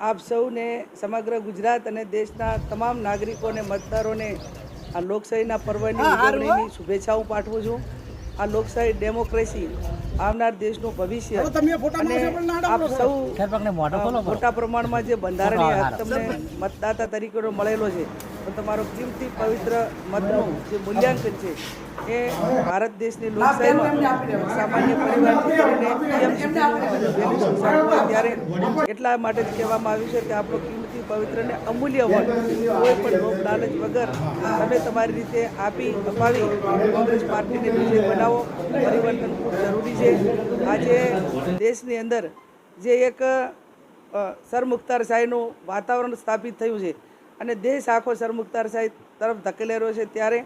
આપ સૌને સમગ્ર ગુજરાત અને દેશના તમામ નાગરિકોને મતદારોને આ લોકશાહીના પર્વની ઉજવણીની શુભેચ્છાઓ પાઠવું છું. આ લોકશાહી ડેમોક્રેસી આવનાર દેશનું ભવિષ્ય અને આપ સૌ મોટા પ્રમાણમાં જે બંધારણીય હક તમને મતદાતા તરીકેનો મળેલો છે તો તમારો કિંમતી પવિત્ર મતનું જે મૂલ્યાંકન છે એ ભારત દેશની લોકશાહીમાં સામાન્ય પરિવારથી કરીને હોય ત્યારે એટલા માટે જ કહેવામાં આવ્યું છે કે આપણો કિંમતી પવિત્ર ને અમૂલ્ય વોટ કોઈ પણ લોક લાલચ વગર તમે તમારી રીતે આપી અપાવી કોંગ્રેસ પાર્ટીને વિજય બનાવો પરિવર્તન ખૂબ જરૂરી છે. આજે દેશની અંદર જે એક અ, સરમુખતારશાહીનું વાતાવરણ સ્થાપિત થયું છે અને દેશ આખો સરમુખતારશાહી તરફ ધકેલી રહ્યો છે ત્યારે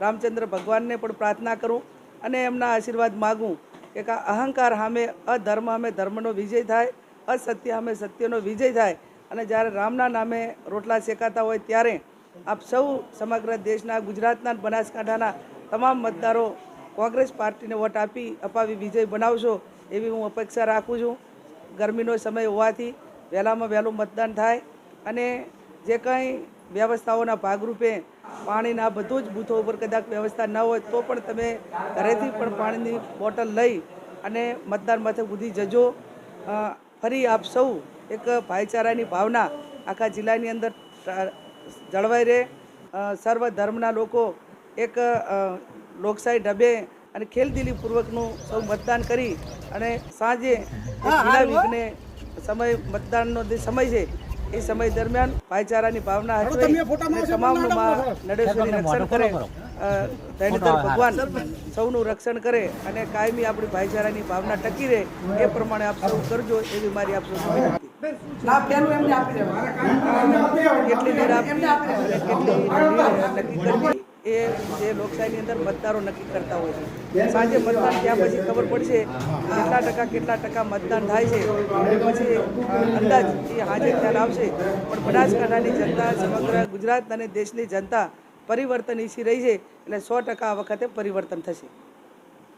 રામચંદ્ર ભગવાનને પણ પ્રાર્થના કરું અને એમના આશીર્વાદ માગું કે કા અહંકાર સામે, અધર્મ સામે ધર્મનો વિજય થાય, અસત્ય સામે સત્યનો વિજય થાય. અને જ્યારે રામના નામે રોટલા શેકાતા હોય ત્યારે આપ સૌ સમગ્ર દેશના, ગુજરાતના બનાસકાંઠાના તમામ મતદારો કોંગ્રેસ પાર્ટીને વોટ આપી, અપાવી વિજય બનાવશો એવી હું અપેક્ષા રાખું છું. ગરમીનો સમય હોવાથી વહેલામાં વહેલું મતદાન થાય અને જે કંઈ વ્યવસ્થાઓના ભાગરૂપે પાણીના બધું જ બૂથો ઉપર કદાચ વ્યવસ્થા ન હોય તો પણ તમે ઘરેથી પણ પાણીની બોટલ લઈ અને મતદાન મથક સુધી જજો. ફરી આપ સૌ એક ભાઈચારાની ભાવના આખા જિલ્લાની અંદર જળવાઈ રહે. સર્વ ધર્મના લોકો એક લોકશાહી ઢબે અને ખેલદિલીપૂર્વકનું સૌ મતદાન કરી અને સાંજે જિલ્લા વિના સમય મતદાનનો જે સમય છે એ સમય દરમિયાન ભાઈચારાની ભાવના અને તમામનું માં નડેશ્વરી રક્ષણ કરે અ, ભગવાન સૌનું રક્ષણ કરે અને કાયમી આપણી ભાઈચારાની ભાવના ટકી રહે એ પ્રમાણે આપ સૌ કરજો એવી મારી આપ સૌ કેટલી નીર આપવી કેટલી નક્કી કરવી એ જે લોકશાહીની અંદર મતદારો નક્કી કરતા હોય છે. સાંજે મતદાન ત્યાં પછી ખબર પડશે કેટલા ટકા કેટલા ટકા મતદાન થાય છે. અને પછી અંદાજ એ હાજર ખ્યાલ આવશે. પણ બનાસકાંઠાની જનતા, સમગ્ર ગુજરાત અને દેશની જનતા પરિવર્તન ઈચ્છી રહી છે. એટલે સો ટકા આ વખતે પરિવર્તન થશે.